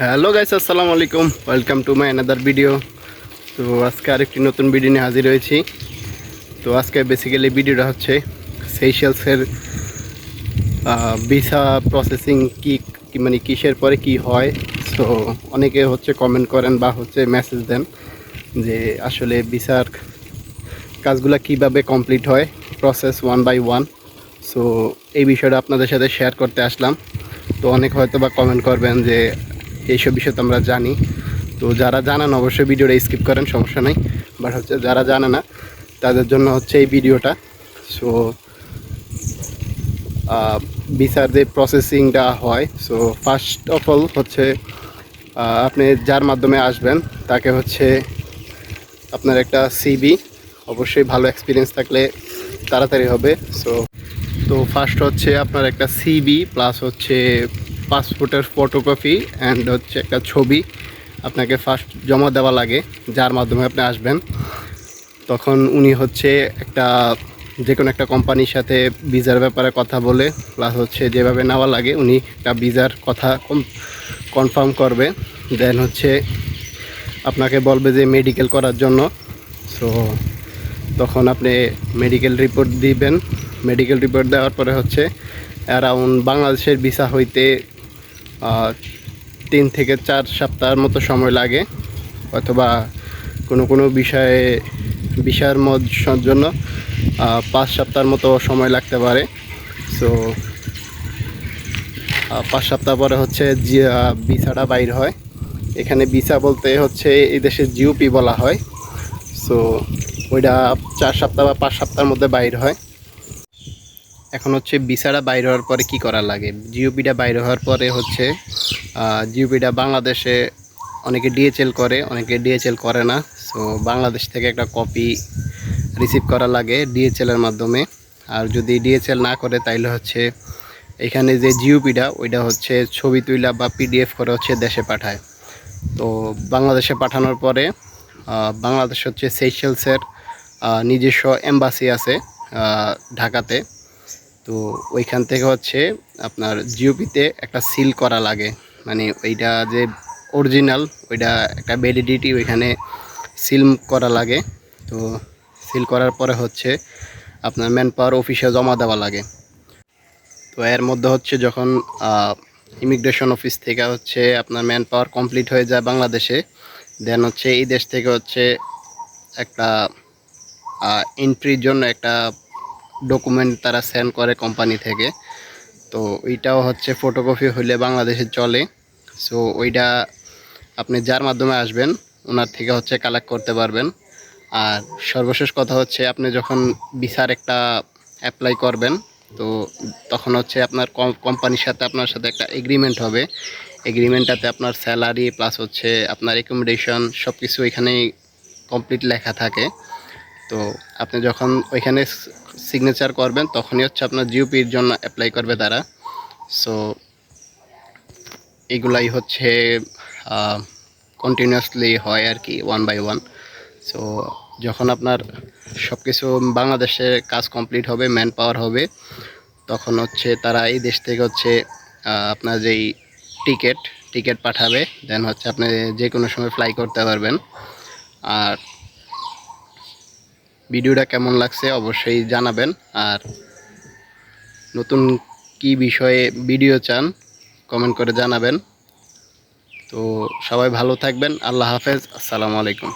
Hello guys আসসালামু আলাইকুম welcome to my another video তো আজকে আরেকটি নতুন ভিডিও নিয়ে হাজির হয়েছি। তো আজকে বেসিক্যালি ভিডিওটা হচ্ছে সেইশেলসের ভিসা প্রসেসিং কি মানে কিসের পরে কি হয়। সো অনেকে হচ্ছে কমেন্ট করেন বা হচ্ছে মেসেজ দেন যে আসলে ভিসার কাজগুলো কীভাবে কমপ্লিট হয় process one by one so এই বিষয়টা আপনাদের সাথে শেয়ার করতে আসলাম। তো অনেক হয়তো বা কমেন্ট করবেন যে এইসব বিষয় তো আমরা জানি। তো যারা জানেন অবশ্যই ভিডিওটা স্কিপ করেন, সমস্যা নেই। বাট হচ্ছে যারা জানে না, তাদের জন্য হচ্ছে এই ভিডিওটা। সো ভিসার যে প্রসেসিংটা হয় সো ফার্স্ট অফ অল হচ্ছে আপনি যার মাধ্যমে আসবেন, তাকে হচ্ছে আপনার একটা সিবি অবশ্যই ভালো এক্সপিরিয়েন্স থাকলে তাড়াতাড়ি হবে। সো তো ফার্স্ট হচ্ছে আপনার একটা সিবি প্লাস হচ্ছে পাসপোর্টের ফটোকপি অ্যান্ড হচ্ছে একটা ছবি আপনাকে ফার্স্ট জমা দেওয়া লাগে, যার মাধ্যমে আপনি আসবেন। তখন উনি হচ্ছে একটা যে কোনো একটা কোম্পানির সাথে ভিসার ব্যাপারে কথা বলে প্লাস হচ্ছে যেভাবে নেওয়া লাগে, উনি একটা ভিসার কথা কনফার্ম করবে। দেন হচ্ছে আপনাকে বলবে যে মেডিকেল করার জন্য। সো তখন আপনি মেডিকেল রিপোর্ট দিবেন। মেডিকেল রিপোর্ট দেওয়ার পরে হচ্ছে অ্যারাউন্ড বাংলাদেশের ভিসা হইতে তিন থেকে চার সপ্তাহের মতো সময় লাগে, অথবা কোনো কোনো বিষয়ে বিষয়ের জন্য পাঁচ সপ্তাহের মতো সময় লাগতে পারে। সো পাঁচ সপ্তাহ পরে হচ্ছে ভিসাটা বাইর হয়। এখানে ভিসা বলতে হচ্ছে এই দেশে জিওপি বলা হয়। সো ওইটা চার সপ্তাহ বা পাঁচ সপ্তাহের মধ্যে বাইর হয়। এখন হচ্ছে ভিসাটা বাইর হওয়ার পরে কি করা লাগে? জিওপিটা বাইর হওয়ার পরে হচ্ছে জিওপিটা বাংলাদেশে অনেকে ডিএচএল করে, অনেকে ডিএচএল করে না। সো বাংলাদেশ থেকে একটা কপি রিসিভ করা লাগে ডিএচএল এর মাধ্যমে। আর যদি ডিএচএল না করে, তাইলে হচ্ছে এখানে যে জিওপিটা ওইটা হচ্ছে ছবি তুইলা বা পিডিএফ করে হচ্ছে দেশে পাঠায়। তো, বাংলাদেশে পাঠানোর পরে বাংলাদেশ হচ্ছে সেইশেলসের নিজস্ব এম্বাসি আছে ঢাকাতে। তো ওইখান থেকে হচ্ছে আপনার জিওপিতে একটা সিল করা লাগে। মানে ওইটা যে অরিজিনাল ওইটা একটা ভ্যালিডিটি ওইখানে সিল করা লাগে। তো সিল করার পরে হচ্ছে আপনার ম্যান পাওয়ার অফিসে জমা দেওয়া লাগে। তো এর মধ্যে হচ্ছে যখন ইমিগ্রেশন অফিস থেকে হচ্ছে আপনার ম্যান পাওয়ার কমপ্লিট হয়ে যায় বাংলাদেশে দেন হচ্ছে এই দেশ থেকে হচ্ছে একটা এন্ট্রির জন্য একটা ডকুমেন্ট তারা সেন্ড করে কোম্পানি থেকে। তো ওইটাও হচ্ছে ফটোকপি হইলে বাংলাদেশে চলে। সো ওইটা আপনি যার মাধ্যমে আসবেন, ওনার থেকে হচ্ছে কালেক্ট করতে পারবেন। আর সর্বশেষ কথা হচ্ছে, আপনি যখন ভিসার একটা অ্যাপ্লাই করবেন, তো তখন হচ্ছে আপনার কোম্পানির সাথে আপনার সাথে একটা এগ্রিমেন্ট হবে। এগ্রিমেন্টটাতে আপনার স্যালারি প্লাস হচ্ছে আপনার অ্যাকোমোডেশন সব কিছু এখানেই কমপ্লিট লেখা থাকে। তো আপনি যখন ওইখানে সিগনেচার করবেন, তখনই হচ্ছে আপনার জিওপির জন্য অ্যাপ্লাই করবে তারা। সো এগুলাই হচ্ছে কন্টিনিউয়াসলি হয় আর কি ওয়ান বাই ওয়ান সো যখন আপনার সব কিছু বাংলাদেশে কাজ কমপ্লিট হবে ম্যান পাওয়ার হবে, তখন হচ্ছে তারা এই দেশ থেকে হচ্ছে আপনার যেই টিকিট টিকিট পাঠাবে দেন হচ্ছে আপনি যে কোনো সময় ফ্লাই করতে পারবেন। আর ভিডিওটা কেমন লাগছে অবশ্যই জানাবেন। আর নতুন কি বিষয়ে ভিডিও চান কমেন্ট করে জানাবেন। তো সবাই ভালো থাকবেন, আল্লাহ হাফেজ, আসসালামু আলাইকুম।